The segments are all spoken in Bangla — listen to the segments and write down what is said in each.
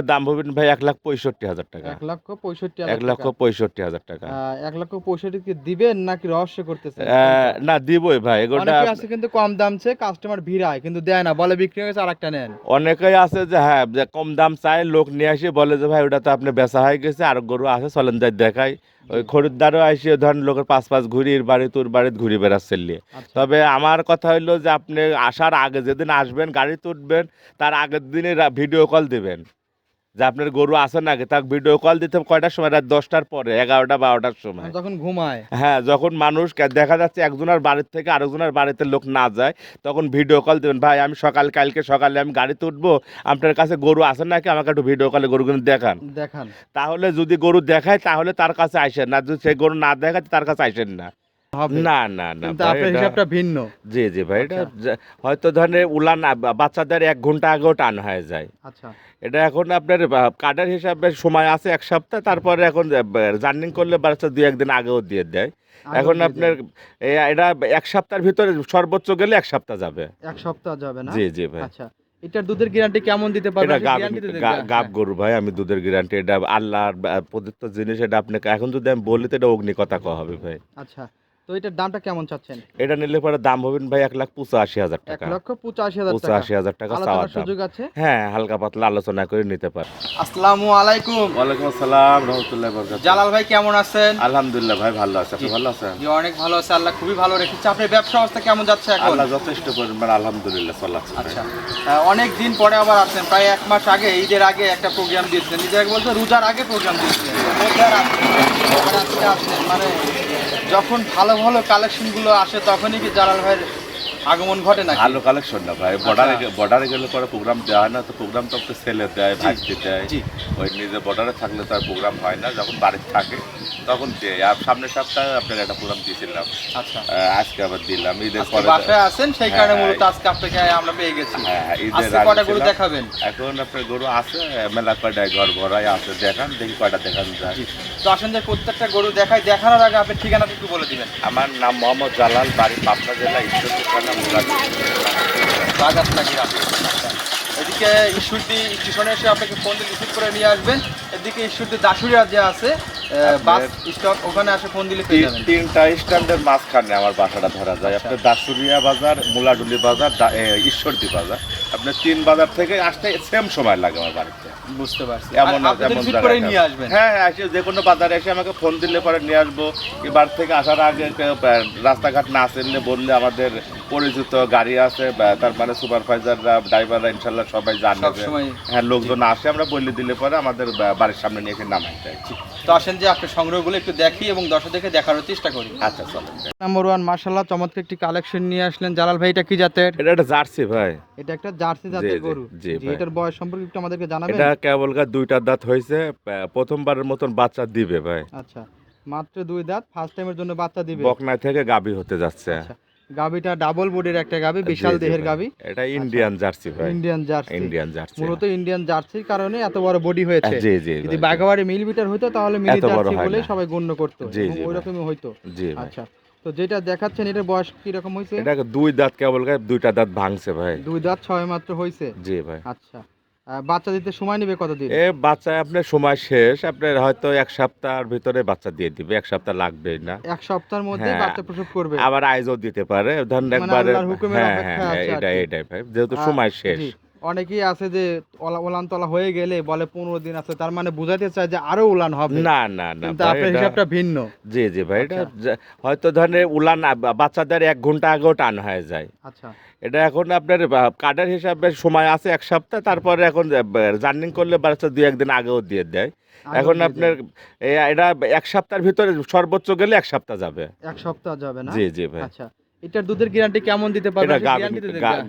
পরে দাম হবেন ভাই এক লাখ পঁয়ষট্টি হাজার টাকা। এক লক্ষ পঁয়ষট্টি এক লক্ষ পঁয়ষট্টি হাজার টাকা। এক লক্ষ পঁয়ষট্টি কি দিবেন নাকি রহস্য করতেছেন? না দিবই ভাই এগুলো আছে কিন্তু কম দাম চেয়ে কাস্টমার ভিড়ায় কিন্তু দেয় না বলে বিক্রি হয়ে গেছে আর একটা নেন। অনেকেই আছে যে হ্যাঁ যে কম দাম চায় লোক নিয়ে আসে বলে যে ভাই ওটা তো আপনি বেচা হয়ে গেছে আর গরু আছে চলেন যাই দেখাই। ওই খরিদ্দারও আসে ধরেন লোকের পাঁচ পাঁচ ঘুরি এর বাড়ি তোর বাড়িতে ঘুরি বেড়াচ্ছে নিয়ে আচ্ছা। তবে আমার কথা হইল যে আপনি আসার আগে যেদিন আসবেন গাড়ি তুলবেন তার আগের দিনে ভিডিও কল দিবেন। যে আপনার গরু আছে নাকি তাকে ভিডিও কল দিতে হবে কয়টার সময়? রাত দশটার পরে এগারোটা বারোটার সময়। যখন ঘুমায়। হ্যাঁ যখন মানুষ দেখা যাচ্ছে একজনের বাড়ির থেকে আরেকজনের বাড়িতে লোক না যায় তখন ভিডিও কল দেবেন ভাই আমি সকাল কালকে সকালে আমি গাড়িতে উঠবো আপনার কাছে গরু আছে নাকি? আমাকে একটু ভিডিও কলে গরুগুলো দেখান। দেখান। তাহলে যদি গরু দেখায় তাহলে তার কাছে আসেন না। যদি সেই গরু না দেখায় তার কাছে আসেন না। না না না আপনার হিসাবটা ভিন্ন। জি জি ভাই এটা আচ্ছা। হয়তো ধরেন উলান বাচ্চাদের এক ঘণ্টা আগেও টান হয়ে যায়। আচ্ছা। এটা এখন আপনার কার্ডের হিসাবে সময় আছে এক সপ্তাহ তারপরে এখন জার্নিং করলে বাচ্চা দুই একদিন আগেও দিয়ে দেয়। এখন আপনার এটা এক সপ্তাহের ভিতরে সর্বোচ্চ গেলে এক সপ্তাহ যাবে। এক সপ্তাহ যাবে না? জি জি ভাই। আচ্ছা। এটার দুধের গ্যারান্টি কেমন দিতে পারবেন গাব গরু ভাই আমি দুধের গ্যারান্টি এটা আল্লাহর প্রদত্ত জিনিস এটা আপনাকে এখন যদি আমি বলি তো এটা অগ্নি কথা কওয়া হবে ভাই। আচ্ছা। তো এটার দামটা কেমন চাচ্ছেন? এটা নিলে পরে দাম হবেন ভাই এক লাখ পঁচাশি হাজার এক টাকা। লক্ষ পঁচাশি হাজার পঁচাশি হাজার টাকা চাওয়ার সুযোগ আছে? হ্যাঁ হালকা পাতলা আলোচনা করে নিতে পারে আসসালামু আলাইকুম। ওয়ালাইকুম আসসালাম রহমতুল্লাহ বরকাত জালাল ভাই কেমন আছেন? আলহামদুলিল্লাহ ভাই ভালো আছে। আপনি ভালো আছেন? জি অনেক ভালো আছে। আল্লাহ খুবই ভালো রেখেছে। আপনার ব্যবসা অবস্থা কেমন যাচ্ছে এখন? আল্লাহ যথেষ্ট পরিমাণ আলহামদুলিল্লাহ চলাচ্ছে আচ্ছা। অনেক দিন পরে আবার আসছেন। প্রায় এক মাস আগে ঈদের আগে একটা প্রোগ্রাম দিয়েছিলেন। ঈদের আগে বলতে রোজার আগে প্রোগ্রাম দিয়েছিলেন। আজকে আসলেন মানে যখন ভালো ভালো কালেকশনগুলো আসে তখনই কি জালাল ভাইয়ের আগমন ঘটে না ভালো কালেকশন না ভাই। বর্ডারে বর্ডারে গেলে পরে প্রোগ্রাম দেওয়া হয় না তো প্রোগ্রাম তো আপনি সেলে দেয় ভাইতে দেয়। ওই নিজে বর্ডারে থাকলে তো আর প্রোগ্রাম হয় না যখন বাড়িতে থাকে তখন দেয়। আর সামনের সপ্তাহে আপনার একটা প্রোগ্রাম দিয়েছিলাম। আচ্ছা। আজকে আবার দিলাম ঈদের পরে বাসায় আছেন সেই কারণে হ্যাঁ, মূলত আজকে আপনাকে আমরা পেয়ে গেছি। হ্যাঁ ঈদের কটা গরু দেখাবেন? এখন আপনার গরু আছে মেলা কয়টায় ঘর ভরাই আছে দেখান দেখি কয়টা দেখান যায়। তো আসেন যে প্রত্যেকটা গরু দেখাই দেখানোর আগে আপনি ঠিকানাটা একটু বলে দিবেন আমার নাম মোহাম্মদ জালাল বাড়ি পাবনা জেলা ঈশ্বর থানা মুরাদপুর। গ্রাম। এদিকে ঈশ্বরদী স্টেশনে এসে আপনাকে ফোন রিসিভ করে নিয়ে আসবেন এদিকে ঈশ্বরদী দাসুরিয়া যে আছে বাস ওখানে আসে ফোন দিলে পেয়ে যাবেন। তিনটা স্ট্যান্ডের মাঝখানে আমার বাসাটা ধরা যায়। আচ্ছা। আপনার দাসুরিয়া বাজার মুলাডুলি বাজার ঈশ্বরদী বাজার। আপনার তিন বাজার থেকে আসতে সেম সময় লাগে আমার বাড়িতে। বুঝতে পারছি। এমন এমন রিসিভ জায়গায় করে না। নিয়ে আসবেন? হ্যাঁ হ্যাঁ এসে যে কোনো বাজারে এসে আমাকে ফোন দিলে পরে নিয়ে আসব। এবার থেকে আসার আগে রাস্তাঘাট না চিনলে বললে আমাদের পরিচিত গাড়ি আছে তার মানে সুপারভাইজাররা ড্রাইভাররা ইনশাল্লাহ সবাই জানে হ্যাঁ লোকজন আসে। আমরা বলে দিলে পরে আমাদের বাড়ির সামনে নিয়ে এসে নামাই। দেয় তো আসেন যে আপনি সংগ্রহগুলো একটু দেখি এবং দর্শক দেখে দেখানোর চেষ্টা করি। আচ্ছা চলেন। নাম্বার ওয়ান মার্শাল্লাহ চমৎকার একটি কালেকশন নিয়ে আসলেন। জালাল ভাই এটা কি জাতের? এটা একটা জার্সি ভাই। এটা একটা জার্সি জাতের গরু। জি। এটার বয়স সম্পর্কে একটু আমাদেরকে জানাবেন? এটা কেবলকার দুইটা দাঁত হয়েছে প্রথমবারের মতন বাচ্চা দিবে ভাই। আচ্ছা মাত্র দুই দাঁত ফার্স্ট টাইমের জন্য বাচ্চা দিবে। বকনায় থেকে গাবি হতে যাচ্ছে। আচ্ছা গাবিটা ডাবল বডির একটা গাবি বিশাল দেহের গাবি। এটা ইন্ডিয়ান জার্সি ভাই। ইন্ডিয়ান জার্সি ইন্ডিয়ান জার্সি মূলত ইন্ডিয়ান জার্সির কারণে এত বড় বডি হয়েছে। জি জি যদি বাগাবাড়ি মিল বিটার হইতো তাহলে মিল জার্সি বলে সবাই গণ্য করতো ওই রকমই হইতো। জি আচ্ছা তো যেটা দেখাচ্ছেন এটার বয়স কি রকম হয়েছে এটা দুই দাঁত কেবলকার দুইটা দাঁত ভাঙছে ভাই। দুই দাঁত ছয় মাত্র হয়েছে জি ভাই। আচ্ছা। বাচ্চা দিতে সময় নেবে কতদিন এ বাচ্চা আপনার সময় শেষ আপনার হয়তো এক সপ্তাহের ভিতরে বাচ্চা দিয়ে দিবে এক সপ্তাহ লাগবেই না এক সপ্তাহের মধ্যে হ্যাঁ। বাচ্চা প্রসব করবে আবার আয়োজন দিতে পারে ধরেন একবার একবারে হ্যাঁ হ্যাঁ আছে আর এটা কি। এটাই ভাই যেহেতু সময় শেষ। অনেকেই আছে যে ওলা- ওলান তলা হয়ে গেলে বলে পনেরো দিন আছে তার মানে বুঝাইতে চায় যে আরও উলান হবে। না না না কিন্তু আপনার হিসাবটা ভিন্ন। জি জি ভাই এটা আচ্ছা। হয়তো ধরেন উলান বাচ্চাদের এক ঘণ্টা আগেও টান হয়ে যায়। আচ্ছা। এটা এখন আপনার কার্ডের হিসাবে সময় আছে এক সপ্তাহ তারপরে এখন জার্নিং করলে বাচ্চা দুই একদিন আগেও দিয়ে দেয়। এখন আপনার এটা এক সপ্তাহের ভিতরে সর্বোচ্চ গেলে এক সপ্তাহ যাবে। এক সপ্তাহ যাবে না? জি জি ভাই। আচ্ছা। এটার দুধের গ্যারান্টি কেমন দিতে পারবেন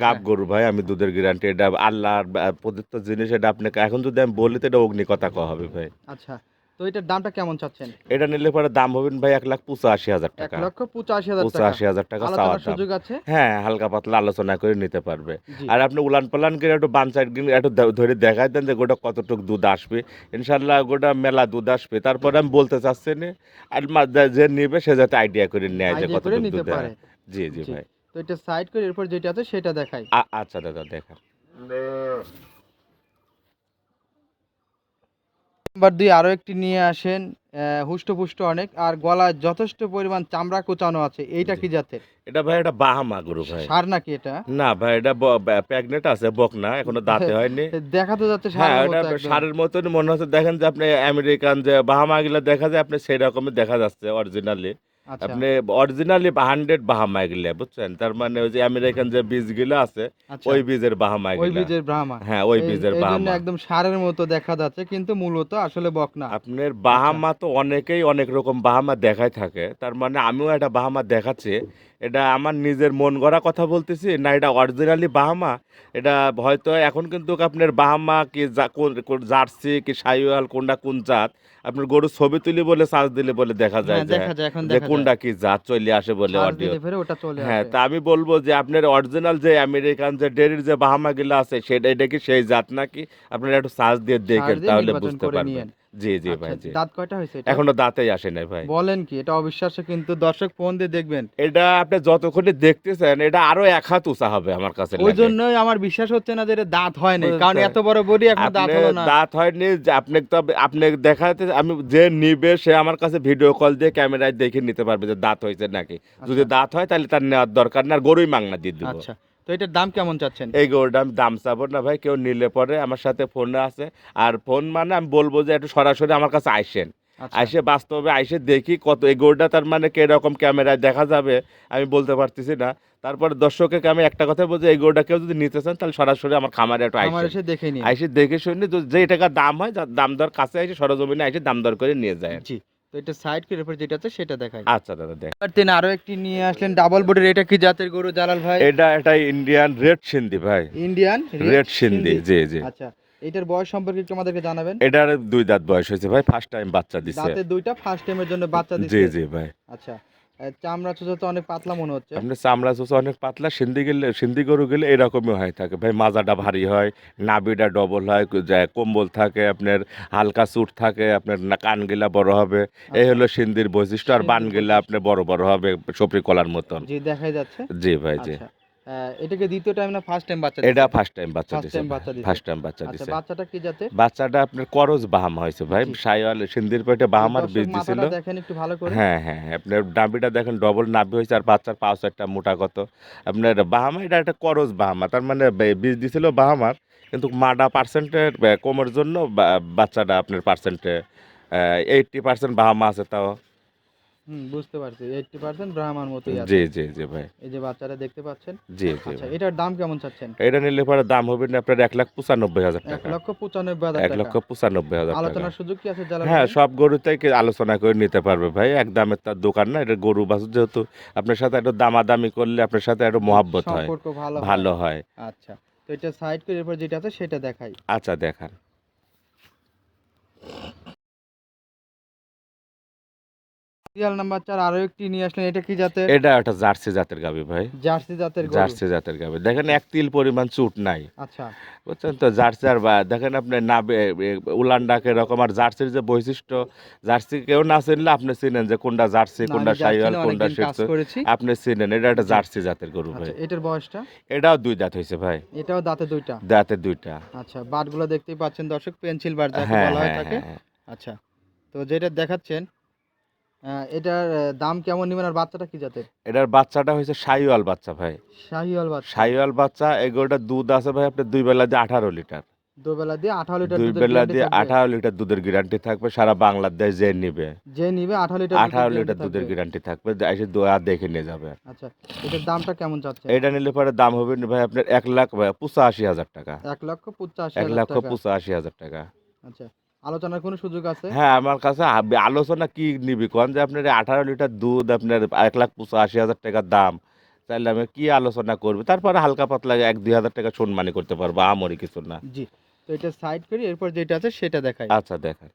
গাব। গরু ভাই আমি দুধের গ্যারান্টি এটা আল্লাহর প্রদত্ত জিনিস এটা আপনাকে এখন যদি আমি বলি তো এটা অগ্নি কথা কওয়া হবে ভাই। আচ্ছা তো এটার দামটা কেমন চাচ্ছেন? এটা নিলে পরে দাম হবেন ভাই এক লাখ পঁচাশি হাজার এক লক্ষ পঁচাশি হাজার পঁচাশি হাজার টাকা চাওয়ার সুযোগ আছে? হ্যাঁ হালকা পাতলা আলোচনা করে নিতে পারবে। আর আপনি উলান পালান করে একটু বান সাইড গিয়ে একটু ধরে দেখাই দেন যে গোটা কতটুকু দুধ আসবে। ইনশাল্লাহ গোটা মেলা দুধ আসবে। তারপরে আমি বলতে চাচ্ছি না আর মা- যে- নিবে সে যাতে আইডিয়া করে নেয় যে কতটুকু নিতে দুধ পারে। জি জি। ভাই। তো এটা সাইড করে এরপর যেটা আছে সেটা দেখাই। আচ্ছা দাদা দেখা। নাম্বার দুই আরও একটি নিয়ে আসেন হুষ্টপুষ্ট অনেক আর গলায় যথেষ্ট পরিমাণ চামড়া কোচানো আছে এইটা কি জাতের? এটা ভাই এটা বাহামা গরু ভাই। সার নাকি এটা? না ভাই এটা প্রেগনেন্ট আছে বক না এখনও দাঁতে হয়নি। দেখা তো যাচ্ছে হ্যাঁ একদম। সারের মতন মনে হচ্ছে। দেখেন যে আপনি আমেরিকান যে বাহামা গুলা দেখা যায় আপনি সেই রকমই দেখা যাচ্ছে অরিজিনালি আপনি অরিজিনালি হান্ড্রেড বাহামা এগুলা বুঝছেন? তার মানে ওই যে আমেরিকান যে বীজগুলো আছে আচ্ছা। ওই বীজের বাহামা ওই বীজের ব্রাহ্মা হ্যাঁ ওই বীজের বাহামা একদম সারের মতো দেখা যাচ্ছে কিন্তু মূলত আসলে বক না আপনার বাহামা তো অনেকেই অনেক রকম বাহামা দেখায় থাকে। তার মানে আমিও একটা বাহামা দেখাচ্ছি। এটা আমার নিজের মন গড়া কথা বলতেছি না এটা অরিজিনালি বাহামা। এটা হয়তো এখন কিন্তু আপনার বাহামা কি জার্সি কি সাইওয়াল কোনটা কোন জাত আপনার গরু ছবি তুলি বলে সার্চ দিলে বলে দেখা যায় হ্যাঁ, যে যায় যে কোনটা কি জাত চলে আসে বলে অডিও হ্যাঁ তা আমি বলব যে আপনার অরিজিনাল যে আমেরিকান যে ডেরির যে বাহামা গুলো আছে সেটা এটা কি সেই জাত নাকি? আপনারা একটু সার্চ দিয়ে দেখেন তাহলে বুঝতে পারবেন। জি জি আচ্ছা, ভাই জি। দাঁত কয়টা হয়েছে? এখনও দাঁতেই আসে নাই ভাই। বলেন কি এটা অবিশ্বাস্য কিন্তু দর্শক ফোন দিয়ে দেখবেন। এটা আপনি যতক্ষণে দেখতেছেন এটা আরও এক হাত উঁচা হবে আমার কাছে ওই। জন্যই আমার বিশ্বাস হচ্ছে না যে এটা দাঁত হয় নাই কারণ এত বড় বডি এখন দাঁত হলো না। দাঁত হয়নি যে আপনি তো আপনি দেখাতে আমি যে নিবে সে আমার কাছে ভিডিও কল দিয়ে ক্যামেরায় দেখে নিতে পারবে যে দাঁত হয়েছে নাকি। যদি দাঁত হয় তাহলে তার নেওয়ার দরকার না আর গরুই মাংনা দিয়ে দিব। আচ্ছা। তো এটার দাম কেমন চাচ্ছেন? এই গরুটা আমি দাম চাবো না ভাই কেউ নিলে পরে আমার সাথে ফোনে আছে। আর ফোন মানে আমি বলব যে একটু সরাসরি আমার কাছে আইসেন। আচ্ছা, আইসে বাস্তবে আইসে দেখি কত এই গরুটা তার মানে কীরকম ক্যামেরায় দেখা যাবে আমি বলতে পারতেছি না। তারপরে দর্শককে আমি একটা কথা বলছি এই গরুটা কেউ যদি নিতে চান তাহলে সরাসরি আমার খামারে একটু আইসে এসে দেখে নিন। আইসে দেখে শুনে যে টাকা দাম হয় দাম দর কাছে আইসে সরজমিনে আইসে দাম দর করে নিয়ে যায়। জি। তো এটা সাইড করে যেটা আছে সেটা দেখাই। আচ্ছা দাদা দেখ। আর তিনি আরও একটি নিয়ে আসলেন ডাবল বডির এটা কি জাতের গরু জালাল ভাই? এটা এটা ইন্ডিয়ান রেড সিন্ধি ভাই। Indian red Sindhi. জি জি। আচ্ছা এটার বয়স সম্পর্কে একটু আমাদেরকে জানাবেন। এটার দুই দাঁত বয়স হয়েছে ভাই ফার্স্ট টাইম বাচ্চা দিছে। দাঁতের দুইটা ফার্স্ট টাইমের জন্য বাচ্চা জি দিচ্ছে জি ভাই। আচ্ছা চামড়া চুচো তো অনেক পাতলা মনে হচ্ছে। আপনার চামড়া চোচা অনেক পাতলা সিন্ধি গেলে সিন্ধি গরু গেলে এরকমই হয়ে থাকে। ভাই মাজাটা ভারী হয় নাবিটা ডবল হয় কম্বল থাকে আপনার হালকা চুট থাকে আপনার না কান গেলা বড় হবে। এই হলো সিন্ধির বৈশিষ্ট্য আর বান সিন্ধির আপনার বড় বড় হবে সপরি কলার মতন। জি দেখা যাচ্ছে। জি ভাই জি। আচ্ছা। এটাকে দ্বিতীয় টাইম না ফার্স্ট টাইম বাচ্চা এটা? ফার্স্ট টাইম বাচ্চা দিছে বাচ্চা দিছে। ফার্স্ট টাইম বাচ্চা আচ্ছা দিছে। বাচ্চাটা কি জাতের? বাচ্চাটা আপনার করজ বাহামা হয়েছে ভাই সাইওয়াল সিন্ধির পেটে বাহামার বীজ দিছিল। দেখেন একটু ভালো করে। হ্যাঁ হ্যাঁ হ্যাঁ, আপনার নাভিটা দেখেন ডবল নাভি হয়েছে আর বাচ্চার পাঁচ একটা মোটা কত। আপনার বাহামা এটা একটা করজ বাহামা তার মানে বীজ দিছিল বাহামার কিন্তু মাডা পার্সেন্টের কমের জন্য বাচ্চাটা আপনার পার্সেন্টে এইটটি পার্সেন্ট বাহামা আছে তাও। হুম বুঝতে পারছি। এইটটি পার্সেন্ট ব্রাহ্মার মতোই আছে। জি জি জি ভাই। এই যে বাচ্চাটা দেখতে পাচ্ছেন? জি জি আচ্ছা এটার দাম কেমন চাচ্ছেন? এটা নিলে পরে দাম হবে না আপনার এক লাখ পঁচানব্বই হাজার এক টাকা লক্ষ পঁচানব্বই হাজার এক লক্ষ টাকা। পঁচানব্বই হাজার টাকা। আলোচনার সুযোগ কি আছে জালাল হ্যাঁ? সব গরুতেই কি আলোচনা করে নিতে পারবে ভাই। এক দামের তার দোকান না এটা গরু বাছুর যেহেতু আপনার সাথে একটু দামাদামি করলে আপনার সাথে একটু মহাব্বত হয়। হয়। ভালো হয়। আচ্ছা তো এটা সাইড করে এরপর যেটা আছে সেটা দেখাই। আচ্ছা দেখান। সিরিয়াল নাম্বার চার আরও একটি নিয়ে আসলেন এটা কি জাতের? এটা একটা জার্সি জাতের গাবি ভাই। জার্সি জাতের গরু। জার্সি জাতের গাবি। দেখেন এক তিল পরিমাণ চুট নাই। আচ্ছা। বুঝছেন তো? জার্সি আর দেখেন আপনি না উলান ডাক এরকম আর জার্সির যে বৈশিষ্ট্য জার্সি কেউ না চিনলে আপনি চিনেন যে কোনটা জার্সি কোনটা কোনটা আপনি চিনেন এটা একটা জার্সি জাতের গরু ভাই। আচ্ছা এটার বয়সটা? এটাও দুই দাঁত হয়েছে ভাই। এটাও দাঁতে দুইটা? দাঁতে দুইটা। আচ্ছা বাটগুলো দেখতেই পাচ্ছেন দর্শক পেন্সিল বার যাকে হ্যাঁ বলা হয় হ্যাঁ থাকে হ্যাঁ। আচ্ছা তো যেটা দেখাচ্ছেন এটার দাম কেমন নেবেন আর বাচ্চাটা কি জাতের? এটার বাচ্চাটা হয়েছে সাইওয়াল বাচ্চা ভাই। শাহিওয়াল বাচ্চা। সাইওয়াল বাচ্চা এগুলোটা দুধ আছে ভাই আপনার দুই বেলা দিয়ে আঠারো লিটার। দুবেলা দিয়ে আঠারো লিটার দুই বেলা দিয়ে আঠারো লিটার দুধের গ্যারান্টি থাকবে সারা বাংলাদেশ যে নিবে। যে নিবে আঠারো লিটার আঠারো লিটার দুধের গ্যারান্টি থাকবে এসে দোয়া দেখে নিয়ে যাবে। আচ্ছা এটার দামটা কেমন চাচ্ছে এটা নিলে পরে দাম হবে ভাই আপনার এক লাখ পঁচাশি হাজার টাকা। এক লক্ষ পঁচাশি এক লক্ষ পঁচাশি হাজার টাকা। আচ্ছা আলোচনার কোনো সুযোগ আছে? হ্যাঁ আমার কাছে আলোচনা কি নিবি? কোন যে আপনার আঠারো লিটার দুধ আপনার এক লাখ পঁচাশি হাজার টাকার দাম তাহলে আমি কি আলোচনা করব? তারপরে হালকা পাতলা এক দুই হাজার টাকা সম্মানি করতে পারব আমরি কিছু না। জি তো এটা সাইড করি এরপর যেটা আছে সেটা দেখাই। আচ্ছা দেখেন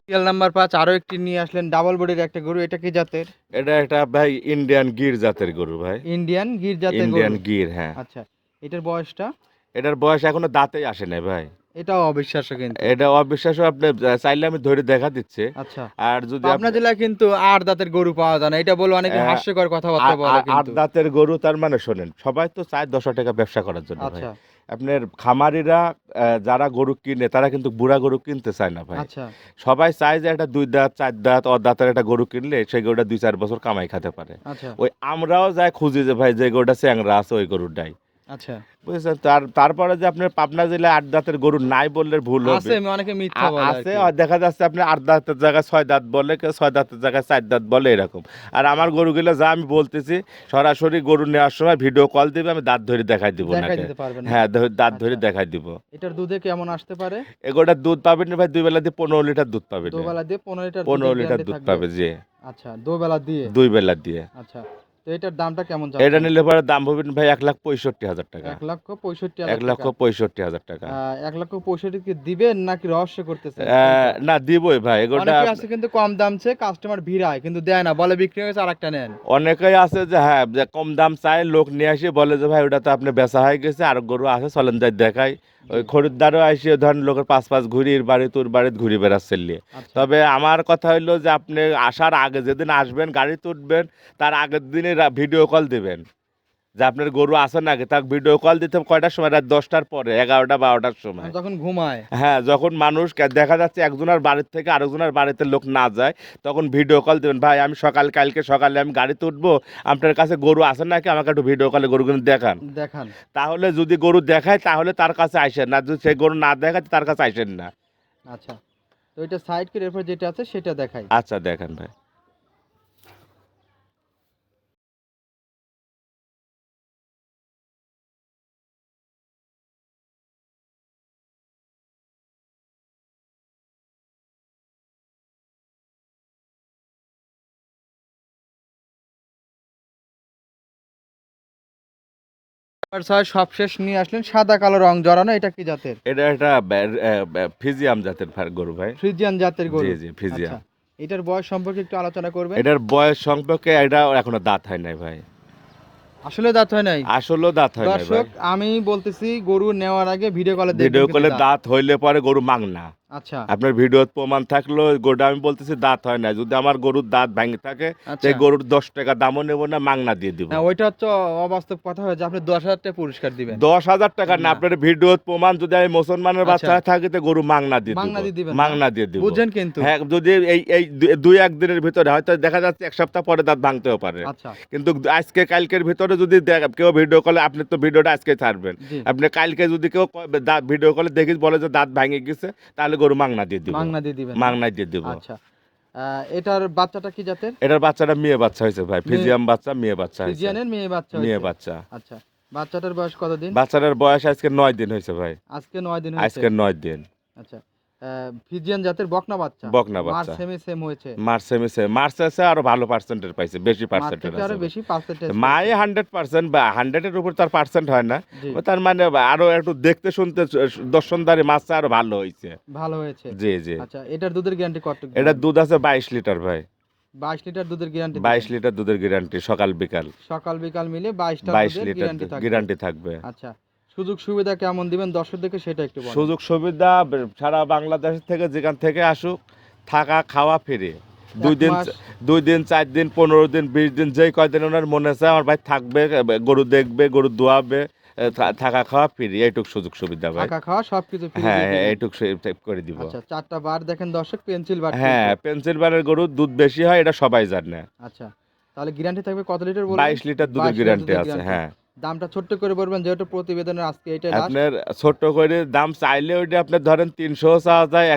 সিরিয়াল নাম্বার পাঁচ আরও একটি নিয়ে আসলেন ডাবল বডির একটা গরু এটা কি জাতের? এটা একটা ভাই ইন্ডিয়ান গির জাতের গরু ভাই। ইন্ডিয়ান গির জাতের ইন্ডিয়ান গির হ্যাঁ। আচ্ছা এটার বয়সটা? এটার বয়স এখনও দাঁতেই আসে নাই ভাই। এটাও অবিশ্বাস্য কিন্তু। এটা অবিশ্বাস্য আপনি চাইলে আমি ধরে দেখা দিচ্ছে। আচ্ছা। আর যদি পাবনা জেলায় কিন্তু আট দাঁতের গরু পাওয়া যায় না। এটা বলে অনেকে হাস্যকর কথাবার্তা বলে আট দাঁতের গরু তার মানে শোনেন সবাই তো চায় দশ টাকা ব্যবসা করার জন্য আচ্ছা। আপনার খামারিরা যারা গরু কিনে তারা কিন্তু বুড়া গরু কিনতে চায় না ভাই। আচ্ছা। সবাই চায় যে একটা দুই দাঁত চার দাঁত অ দাঁতের একটা গরু কিনলে সেই গরুটা দুই চার বছর কামাই খেতে পারে। আচ্ছা। ওই আমরাও যাই খুঁজি যে ভাই যে গরুটা চ্যাংরা আছে ওই গরুটাই। আচ্ছা। বুঝেছেন? তার তারপরে যে আপনার পাবনা জেলায় আট দাঁতের গরু নাই বললে ভুল আছে হবে অনেকে মিথ্যা বলে আছে দেখা যাচ্ছে আপনি আট দাঁতের জায়গায় ছয় দাঁত বলে কেউ ছয় দাঁতের জায়গায় চার দাঁত বলে এরকম। আর আমার গরুগুলো যা আমি বলতেছি সরাসরি গরু নেওয়ার সময় ভিডিও কল দিবে আমি দাঁত ধরে দেখাই দিব হ্যাঁ দাঁত ধরে আচ্ছা। দেখাই দিব। এটার দুধে কেমন আসতে পারে? এগোটার দুধ পাবেন ভাই দুই বেলা দিয়ে পনেরো লিটার দুধ পাবেন। দুবেলা দিয়ে পনেরো লিটার পনেরো লিটার দুধ পাবে যে আচ্ছা দুবেলা দিয়ে? দুই বেলা দিয়ে। আচ্ছা। তো এটার দামটা কেমন যাবে এটা নিলে পরে দাম হবে ভাই এক লাখ পঁয়ষট্টি হাজার টাকা। এক লক্ষ পঁয়ষট্টি এক লক্ষ পঁয়ষট্টি হাজার টাকা। এক লক্ষ পঁয়ষট্টি কি দিবেন নাকি রহস্য করতেছেন? আহ, না দিবই ভাই এগোটা আছে কিন্তু কম দাম চেয়ে কাস্টমার ভিড়ায় কিন্তু দেয় না বলে বিক্রি হয়েছে আর একটা নেন। অনেকেই আছে যে হ্যাঁ যে কম দাম চায় লোক নিয়ে আসে বলে যে ভাই ওটা তো আপনি বেচা হয়ে গেছে আর গরু আছে চলেন যাই দেখাই। ওই খরিদ্দারও আসে ধরেন লোকের পাঁচ পাঁচ ঘুরির বাড়ি তোর বাড়িতে ঘুরে বেড়াচ্ছে নিয়ে। আচ্ছা। তবে আমার কথা হইল যে আপনি আসার আগে যেদিন আসবেন গাড়ি তুলবেন তার আগের দিনে ভিডিও কল দিবেন। যে আপনার গরু আছে নাকি তাকে ভিডিও কল দিতে কয়টার সময়? রাত দশটার পরে এগারোটা বারোটার সময়। তখন ঘুমায়। হ্যাঁ যখন মানুষ দেখা যাচ্ছে একজনের বাড়ির থেকে আরেকজনের বাড়িতে লোক না যায় তখন ভিডিও কল দেবেন ভাই আমি সকাল কালকে সকালে আমি গাড়িতে উঠবো আপনার কাছে গরু আছে নাকি? আমাকে একটু ভিডিও কলে গরুগুলো দেখান। দেখান। তাহলে যদি গরু দেখায় তাহলে তার কাছে আসেন না। যদি সেই গরু না দেখায় তার কাছে আসেন না। আচ্ছা। তো এটা সাইড করে এরপর যেটা আছে সেটা দেখাই। আচ্ছা দেখেন ভাই। সবশেষ নিয়ে আসলেন সাদা কালো রং জড়ানো এটা কি জাতের? এটা একটা ফিজিয়াম জাতের গরু ভাই। ফ্রিজিয়ান জাতের গরু। জি জি ফিজিয়াম। আচ্ছা এটার বয়স সম্পর্কে একটু আলোচনা করবেন? এটার বয়স সম্পর্কে এটা এখনও দাঁত হয় নাই ভাই। আসলে দাঁত হয় নাই? আসলেও দাঁত হয় নাই দর্শক আমি বলতেছি গরু নেওয়ার আগে ভিডিও কলে ভিডিও কলে দাঁত হইলে পরে গরু মাংনা। আচ্ছা। আপনার ভিডিও প্রমাণ থাকল গরুটা আমি বলতেছি দাঁত হয় না। যদি আমার গরুর দাঁত ভেঙে থাকে আচ্ছা। সেই গরুর দশ টাকা দামও নেব না মাংনা দিয়ে দিব। ওইটা হচ্ছে অবাস্তব কথা হয়েছে আপনি দশ হাজার টাকা পুরস্কার দিবেন। দশ হাজার টাকা না। আপনার ভিডিও প্রমাণ যদি আমি মুসলমানের আচ্ছা। বাচ্চা থাকি তো গরু মাংনা দিয়ে দিয়ে দিব। দিবেন মাংনা দিয়ে দিব। বুঝছেন কিন্তু। হ্যাঁ যদি এই এই দুই একদিনের ভিতরে হয়তো দেখা যাচ্ছে এক সপ্তাহ পরে দাঁত ভাঙতেও পারে। আচ্ছা। কিন্তু আজকে কালকের ভিতরে যদি কেউ ভিডিও কলে আপনি তো ভিডিওটা আজকে ছাড়বেন। আপনি কালকে যদি কেউ ভিডিও কলে দেখি বলে যে দাঁত ভাঙে গেছে তাহলে গরু মাংনা দিয়ে দিব। মাংনা দিয়ে দিবেন মাংনা দিয়ে দিব। আচ্ছা। এটার বাচ্চাটা কি জাতের? এটার বাচ্চাটা মেয়ে বাচ্চা হয়েছে ভাই। ফিজিয়াম বাচ্চা মেয়ে বাচ্চা ফিজিয়ানের মেয়ে বাচ্চা মেয়ে বাচ্চা। আচ্ছা। বাচ্চাটার বয়স কত দিন বাচ্চাটার বয়স আজকে নয় দিন হয়েছে ভাই। আজকে নয় দিন আজকে নয় দিন। আচ্ছা। ফিজিয়ান জাতের বকনা বাচ্চা। বকনা বাচ্চা। সেমে সেম হয়েছে। মার্চে মিশে মার্চে আছে আরও ভালো পার্সেন্টের পাইছে বেশি পার্সেন্টের থেকে আরও বেশি পার্সেন্টেজ মায়ে হান্ড্রেড পার্সেন্ট বা হান্ড্রেডের উপর তার পার্সেন্ট হয় না। তার মানে আরও একটু দেখতে শুনতে দর্শনদারি মাছটা আরও ভালো হয়েছে। ভালো হয়েছে। জি জি। আচ্ছা এটার দুধের গ্যারান্টি কত? এটা দুধ আছে বাইশ লিটার ভাই। বাইশ লিটার দুধের গ্যারান্টি বাইশ লিটার দুধের গ্যারান্টি সকাল বিকাল। সকাল বিকাল মিলে বাইশটা বাইশ দুধের লিটার গ্যারান্টি থাকবে। গ্যারান্টি থাকবে। আচ্ছা সুযোগ সুবিধা কেমন দিবেন? দর্শকদেরকে সেটা একটু সুযোগ সুবিধা সারা বাংলাদেশ থেকে যেখান থেকে আসুক থাকা খাওয়া ফিরে। দুই দিন দুই দিন চার দিন পনেরো দিন বিশ দিন যেই কয়দিন ওনার মনে আছে আমার ভাই থাকবে গরু দেখবে গরু দোয়াবে থাকা খাওয়া ফিরি। এইটুক সুযোগ সুবিধা ভাই। থাকা খাওয়া সবকিছু free হ্যাঁ এইটুক সে- করে দিব। আচ্ছা চারটা বার দেখেন দর্শক পেন্সিল বার হ্যাঁ পেন্সিল বারের গরুর দুধ বেশি হয় এটা সবাই জানে। আচ্ছা তাহলে গ্যারান্টি থাকবে কত লিটার বলবেন বাইশ লিটার দুধের 22 গ্যারান্টি আছে হ্যাঁ। দামটা ছোট্ট করে বলবেন যেহেতু প্রতিবেদনের আজকে এটা আপনার ছোট করে দাম চাইলে ওইটা আপনার ধরেন তিনশো চাওয়া যায়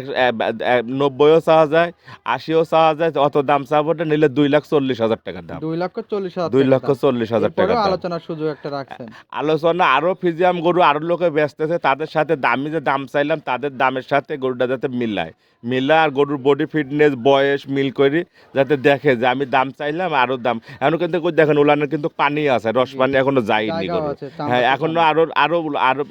নব্বইও চাওয়া যায় আশিও চাওয়া যায় অত দাম চাবো ওটা নিলে দুই লাখ চল্লিশ হাজার টাকার দাম। দুই লক্ষ চল্লিশ হাজার দুই লক্ষ চল্লিশ হাজার দাম। আলোচনার সুযোগ একটা রাখছেন। আলোচনা আরও ফিজিয়াম গরু আরও লোকে ব্যস্তেছে তাদের সাথে দামি যে দাম চাইলাম তাদের দামের সাথে গরুটা যাতে মিলায়। মিলা আর গরুর বডি ফিটনেস বয়স মিল করি যাতে দেখে যে আমি দাম চাইলাম আরও দাম। এখন কিন্তু দেখেন উলানের কিন্তু পানি আছে রস পানি এখনও যায়নি গরু হ্যাঁ এখনও আরও আরও আরও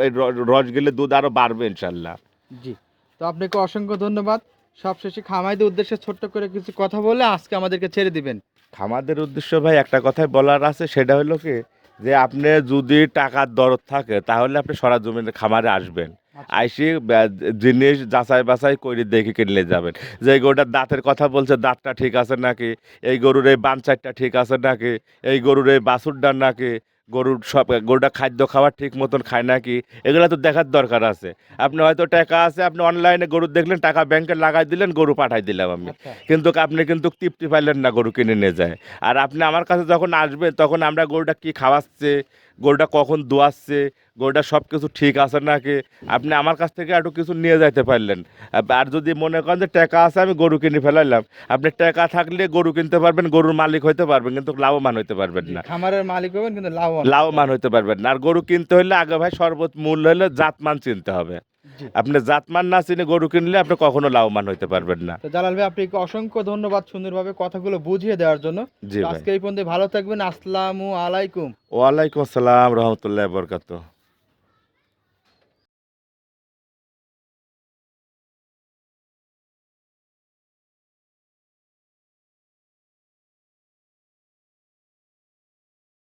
রস গেলে দুধ আরও বাড়বে ইনশাল্লাহ। জি। তো আপনাকে অসংখ্য ধন্যবাদ। সবশেষে খামাইদের উদ্দেশ্যে ছোট্ট করে কিছু কথা বলে আজকে আমাদেরকে ছেড়ে দিবেন। আমাদের উদ্দেশ্য ভাই একটা কথাই বলার আছে সেটা হলো কি যে আপনি যদি টাকার দরদ থাকে তাহলে আপনি সরা সরাজমিনের খামারে আসবেন। আচ্ছা। আইসি জিনিস যাচাই বাছাই করে দেখে কিনলে যাবেন। যে গরুটার দাঁতের কথা বলছে দাঁতটা ঠিক আছে নাকি? এই গরুর এই বাঞ্চারটা ঠিক আছে নাকি? এই গরুর এই বাছুরটার নাকি? গরুর সব গরুটা খাদ্য খাবার ঠিক মতন খায় নাকি এগুলো তো দেখার দরকার আছে। আপনি হয়তো টাকা আছে আপনি অনলাইনে গরু দেখলেন টাকা ব্যাংকে লাগাই দিলেন গরু পাঠাই দিলাম আমি। আচ্ছা। কিন্তু আপনি কিন্তু তৃপ্তি পাইলেন না গরু কিনে নিয়ে যায়। আর আপনি আমার কাছে যখন আসবেন তখন আমরা গরুটা কি খাওয়াচ্ছে গরুটা কখন দোয়াচ্ছে গরুটা সব কিছু ঠিক আছে নাকি? আপনি আমার কাছ থেকে একটু কিছু নিয়ে যাইতে পারলেন। আর যদি মনে করেন যে টাকা আছে আমি গরু কিনে ফেলাইলাম। আপনি টাকা থাকলে গরু কিনতে পারবেন গরুর মালিক হইতে পারবেন কিন্তু লাভবান হইতে পারবেন না। খামারের মালিক হবেন কিন্তু লাভবান। লাভবান হইতে পারবেন না। আর গরু কিনতে হলে আগে ভাই সর্বোচ্চ মূল্য হলে জাতমান চিনতে হবে। আপনি জাতমান না চিনে গরু কিনলে আপনি কখনো লাভবান হইতে পারবেন না। জালাল ভাই আপনাকে অসংখ্য ধন্যবাদ সুন্দরভাবে কথাগুলো বুঝিয়ে দেওয়ার জন্য। আজকে এই পর্যন্ত ভালো থাকবেন আসসালামু আলাইকুম। ওয়ালাইকুম আসসালাম রহমতুল্লাহ বরকাত